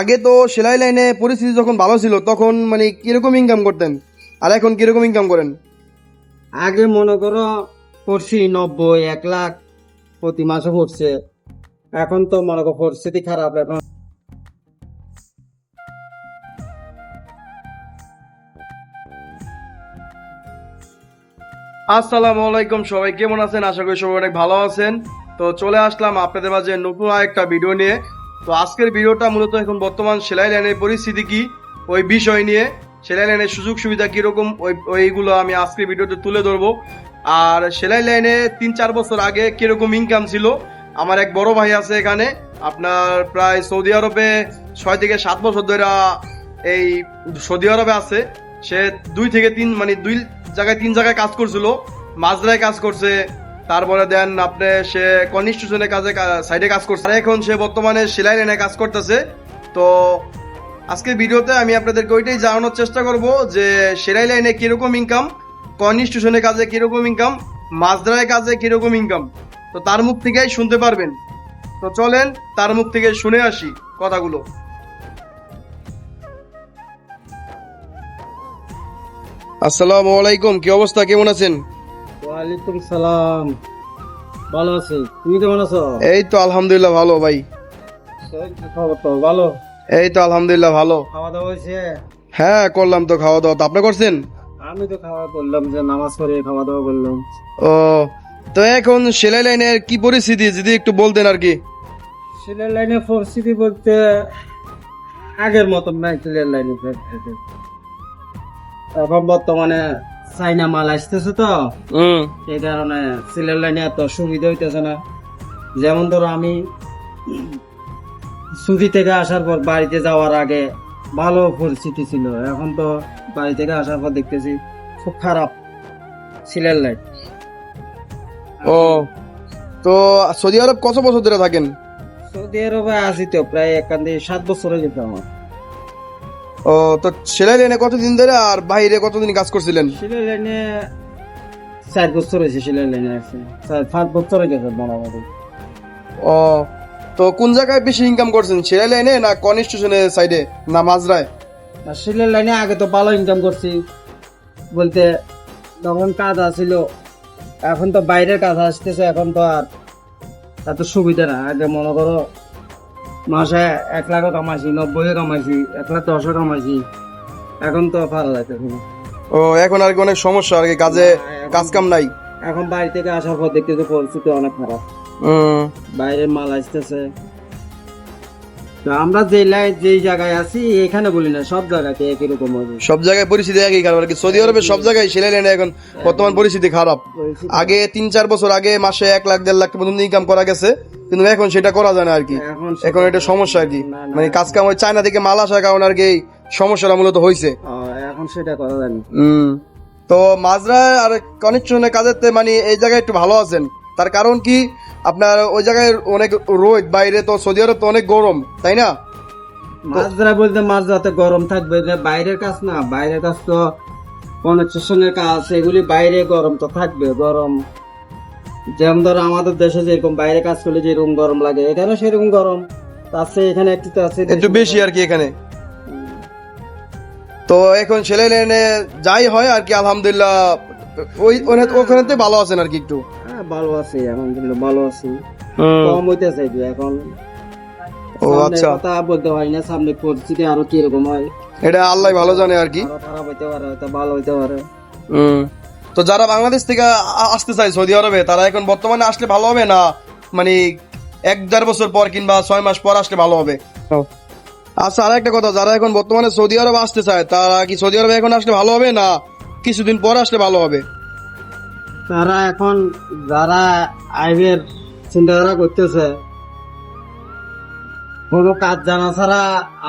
আগে তো সেলাই লাইনে পরিস্থিতি যখন ভালো ছিল তখন মানে কীরকম ইনকাম করতেন? আর এখন কীরকম ইনকাম করেন? আগে মনে করো পড়ছি নব্বই এক লাখ প্রতি মাসে পড়ছে। এখন তো মনে করো পরিস্থিতি খারাপ এখন আসসালামু আলাইকুম সবাই কেমন আছেন? আশা করি সবাই অনেক ভালো আছেন। তো চলে আসলাম আপনাদের মাঝে নতুন একটা ভিডিও নিয়ে। তো আজকের ভিডিওটা মূলত এখন বর্তমান সেলাই লাইনের পরিস্থিতি কি, ওই বিষয় নিয়ে, সেলাই লাইনের সুযোগ সুবিধা কীরকম, ওই, ওইগুলো আমি আজকের ভিডিওতে তুলে ধরবো। আর সেলাই লাইনে তিন চার বছর আগে কীরকম ইনকাম ছিল, আমার এক বড় ভাই আছে এখানে, আপনার প্রায় সৌদি আরবে ছয় থেকে সাত বছর ধরে এই সৌদি আরবে আছে। সে দুই থেকে তিন মানে দুই জায়গায় তিন জায়গায় কাজ করছিল, মাজরায় কাজ করছে তারপরে দেন, আপনি সে কনস্টিটিউশনের কাজে সাইডে কাজ করছে। আর এখন সে বর্তমানে সেলাই লাইনে কাজ করতেছে। তো আজকের ভিডিওতে আমি আপনাদেরকে ওইটাই জানানোর চেষ্টা করব যে সেলাই লাইনে কীরকম ইনকাম কনস্টিটিউশনের কাজে কীরকম ইনকাম মাজরায় কাজে কীরকম ইনকাম তো তার মুখ থেকেই শুনতে পারবেন। তো চলেন, তার মুখ থেকে শুনে আসি কথাগুলো। আসসালামু আলাইকুম, কি অবস্থা? কেমন আছেন? ওয়ালাইকুম সালাম। ভালো আছি। তুমি কেমন আছো? এই তো আলহামদুলিল্লাহ ভালো ভাই। খবর তো ভালো? এই তো আলহামদুলিল্লাহ ভালো। খাওয়া দাওয়া হয়েছে? হ্যাঁ করলাম তো খাওয়া দাওয়া তো আপনি করছেন? আমি তো খাওয়া করলাম যে নামাজ পড়ে খাওয়া দাওয়া করলাম। ও তো এখন সেলাই লাইনের কি পরিস্থিতি? যদি একটু বলতেন আর কি। সিলের লাইনে পরিস্থিতি বলতে আগের মতন নাই সিলের লাইনে এখন বর্তমানে চাইনা মাল আসতেছে তো। এই কারণে সিলের লাইনে এত সুবিধা হইতেছে না। যেমন ধরো আমি ছুটি থেকে আসার পর বাড়িতে যাওয়ার আগে ভালো পরিস্থিতি ছিল। এখন তো বাড়ি থেকে আসার পর দেখতেছি খুব খারাপ সিলের লাইন। ও তো সৌদি আরব কত বছর ধরে থাকেন? সৌদি আরবে আছি তো প্রায় এখান থেকে সাত বছর হয়ে যেত আমার। ও তো সেলাই লাইনে কতদিন ধরে আর বাইরে কতদিন কাজ করছিলেন? সিলের লাইনে চার বছর হয়েছে সিলের লাইনে আছে। চার পাঁচ বছর হয়ে গেছে মোটামুটি। ও তো কোন জায়গায় বেশি ইনকাম করছেন সেলাই লাইনে না কনস্টিটিউশনের সাইডে না মাজরায় আর সিলের লাইনে আগে তো ভালো ইনকাম করছি। বলতে তখন কাজ আসছিল এখন তো বাইরের কাজ আসতেছে এখন তো আর এত সুবিধা না আগে মনে করো মাসে এক লাখও কামাইছি নব্বইও কামাইছি এক লাখ দশও কামাইছি। এখন তো ভালো লাগতেছে না। ও এখন আর কি অনেক সমস্যা আর কি কাজে কাজ কাম নাই? এখন বাড়ি থেকে আসার পর দেখতে তো পরিস্থিতি অনেক খারাপ। বাইরে মাল আসতেছে তো আমরা যে লাই যেই জায়গায় আছি এখানে বলি না সব জায়গাতে একই রকম হবে। সব জায়গায় পরিস্থিতি একই খারাপ আর কি সৌদি আরবে সব জায়গায় সেলাই লাইনে এখন বর্তমান পরিস্থিতি খারাপ। আগে তিন চার বছর আগে মাসে এক লাখ দেড় লাখ পর্যন্ত ইনকাম করা গেছে কিন্তু এখন সেটা করা যায় না আর কি। এখন এটা সমস্যা আর কি। মানে কাজ কাম ওই চায়না থেকে মাল আসার কারণে আর কি সমস্যাটা মূলত হয়েছে এখন সেটা করা যায় না। তো মাজরা আর কনেকশনের কাজের মানে এই জায়গায় একটু ভালো আছেন। তার কারণ কি? আপনার ওই জায়গায় অনেক রোদ বাইরে তো সৌদি আরব তো অনেক গরম তাই না? মাছরা বলতে মাছ যাতে গরম থাকবে বাইরের কাজ না বাইরের কাজ তো কনস্ট্রাকশনের কাজ এগুলি বাইরে গরম তো থাকবে গরম। যেমন ধরো আমাদের দেশে যেরকম বাইরে কাজ করলে যেরকম গরম লাগে এখানে সেরকম গরম। চেয়ে এখানে একটু তো আছে একটু বেশি আর কি এখানে। তো এখন লাইনে যাই হয় আর কি আলহামদুলিল্লাহ ওই ওখানে- ওখানে তো ভালো আছেন আর কি একটু। ভালো আছি এখন কিন্তু ভালো আছি। কম হইতেছে এখন। ও আচ্ছা। কথা বলতে হয় না সামনে পরিস্থিতি আরও কীরকম হয়। এটা আল্লাহ ভালো জানে আর কি। খারাপ হইতে পারে হয়তো ভালো হইতে পারে। হুম। তো যারা বাংলাদেশ থেকে আসতে চায় সৌদি আরবে তারা এখন বর্তমানে আসলে ভালো হবে না মানে এক দেড় বছর পর কিংবা ছয় মাস পর আসলে ভালো হবে? আচ্ছা আর একটা কথা যারা এখন বর্তমানে সৌদি আরবে আসতে চায় তারা কি সৌদি আরবে এখন আসলে ভালো হবে না কিছুদিন পর আসলে ভালো হবে? তারা এখন যারা আইবের চিন্তাধারা করতেছে কোনো কাজ জানা ছাড়া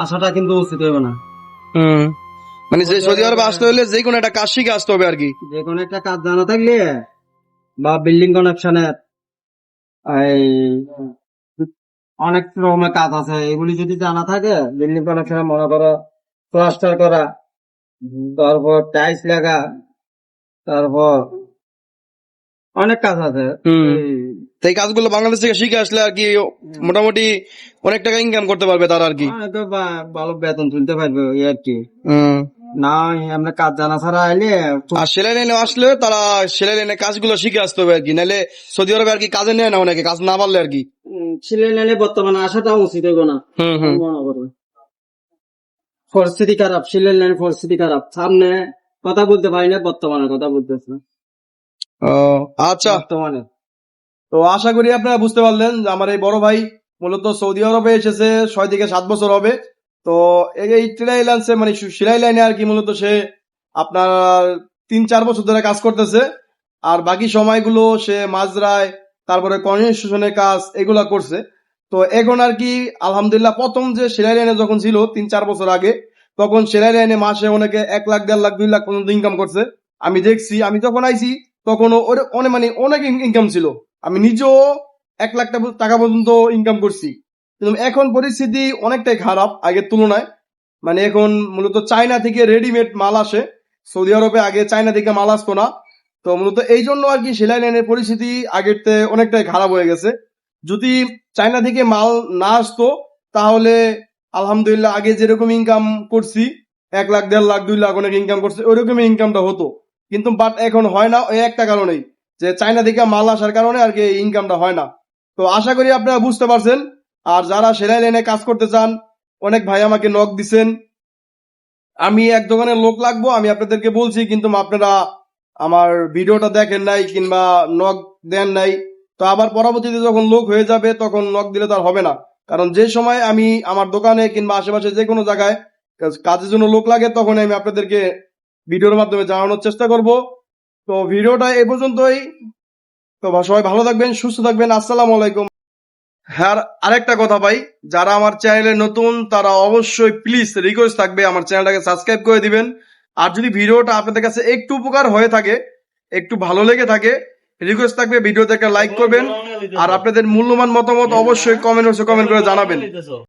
আসাটা কিন্তু উচিত হবে না। মানে যে সৌদি আরবে আসতে হলে যে কোনো একটা কাজ শিখে আসতে হবে আর কি। যে কোনো একটা কাজ জানা থাকলে বা বিল্ডিং কানেকশনের এই অনেক রকমের কাজ আছে এগুলি যদি জানা থাকে বিল্ডিং কানেকশনে মনে করো প্লাস্টার করা তারপর টাইলস লাগা তারপর অনেক কাজ আছে। এই কাজগুলো বাংলাদেশ থেকে শিখে আসলে আর কি মোটামুটি অনেক টাকা ইনকাম করতে পারবে তারা আর কি। হ্যাঁ, ভালো বেতন তুলতে পারবে ওই আর কি। না আমরা কাজ জানা ছাড়া আইলে আর সেলাই লাইনে আসলে তারা সেলাই লাইনে কাজগুলো শিখে আসতে হবে আর কি। নাহলে সৌদি আরবে আর কি কাজে নেয় না অনেকে কাজ না পারলে আর কি। ছেলে নাইলে বর্তমানে আসাটা উচিত হইব না। মনে করবে পরিস্থিতি খারাপ সিলের লাইনের পরিস্থিতি খারাপ। সামনে কথা বলতে পারি না বর্তমানে কথা বলতেছে আচ্ছা। বর্তমানে। তো আশা করি আপনারা বুঝতে পারলেন যে আমার এই বড় ভাই মূলত সৌদি আরবে এসেছে ছয় থেকে সাত বছর হবে। তো এই ট্রেলাই লাইন্সে মানে সেলাই লাইনে আর কি মূলত সে আপনার তিন চার বছর ধরে কাজ করতেছে। আর বাকি সময়গুলো সে মাজরায় তারপরে কনস্ট্রাকশনের কাজ এগুলা করছে। তো এখন আর কি আলহামদুলিল্লাহ প্রথম যে সেলাই লাইনে যখন ছিল তিন চার বছর আগে তখন সেলাই লাইনে মাসে অনেকে এক লাখ দেড় লাখ দুই লাখ পর্যন্ত ইনকাম করছে। আমি দেখছি আমি যখন আইছি তখনও ওরে- অনেক মানে অনেক ইনকাম ছিল। আমি নিজেও এক লাখ টাকা- টাকা পর্যন্ত ইনকাম করছি। কিন্তু এখন পরিস্থিতি অনেকটাই খারাপ, আগের তুলনায়। মানে এখন মূলত চায়না থেকে রেডিমেড মাল আসে। সৌদি আরবে আগে চায়না থেকে মাল আসতো না। তো মূলত এই জন্য আর কি সেলাই লাইনের পরিস্থিতি আগের থেকে অনেকটাই খারাপ হয়ে গেছে। যদি চায়না থেকে মাল না আসতো, তাহলে আলহামদুলিল্লাহ আগে যেরকম ইনকাম করছি, এক লাখ, দেড় লাখ, দুই লাখ অনেক ইনকাম করছে ওইরকমই ইনকামটা হতো। কিন্তু বাট এখন হয় না ওই একটা কারণেই, যে চায়না থেকে মাল আসার কারণে আর কি ইনকামটা হয় না। তো আশা করি আপনারা বুঝতে পারছেন, আর যারা সেলাই লাইনে কাজ করতে চান, অনেক ভাই আমাকে নক দিছেন। আমি এক দোকানের লোক লাগবো, আমি আপনাদেরকে বলছি, কিন্তু আপনারা আমার ভিডিওটা দেখেন নাই কিংবা নক দেন নাই। তো আবার পরবর্তীতে যখন লোক হয়ে যাবে, তখন নক দিলে তো আর হবে না। কারণ যে সময় আমি আমার দোকানে কিংবা আশেপাশে যে কোনো জায়গায় কাজের জন্য লোক লাগে, তখন আমি আপনাদেরকে ভিডিওর মাধ্যমে জানানোর চেষ্টা করব। তো ভিডিওটা এ পর্যন্তই। তো সবাই ভালো থাকবেন, সুস্থ থাকবেন। আসসালামু আলাইকুম। হ্যাঁ আরেকটা কথা ভাই, যারা আমার চ্যানেলে নতুন, তারা অবশ্যই প্লিজ রিকোয়েস্ট থাকবে, আমার চ্যানেলটাকে সাবস্ক্রাইব করে দিবেন। আর যদি ভিডিওটা আপনাদের কাছে একটু উপকার হয়ে থাকে, একটু ভালো লেগে থাকে রিকোয়েস্ট থাকবে, ভিডিওতে একটা লাইক করবেন। আর আপনাদের মূল্যবান মতামত অবশ্যই কমেন্ট কমেন্ট করে জানাবেন।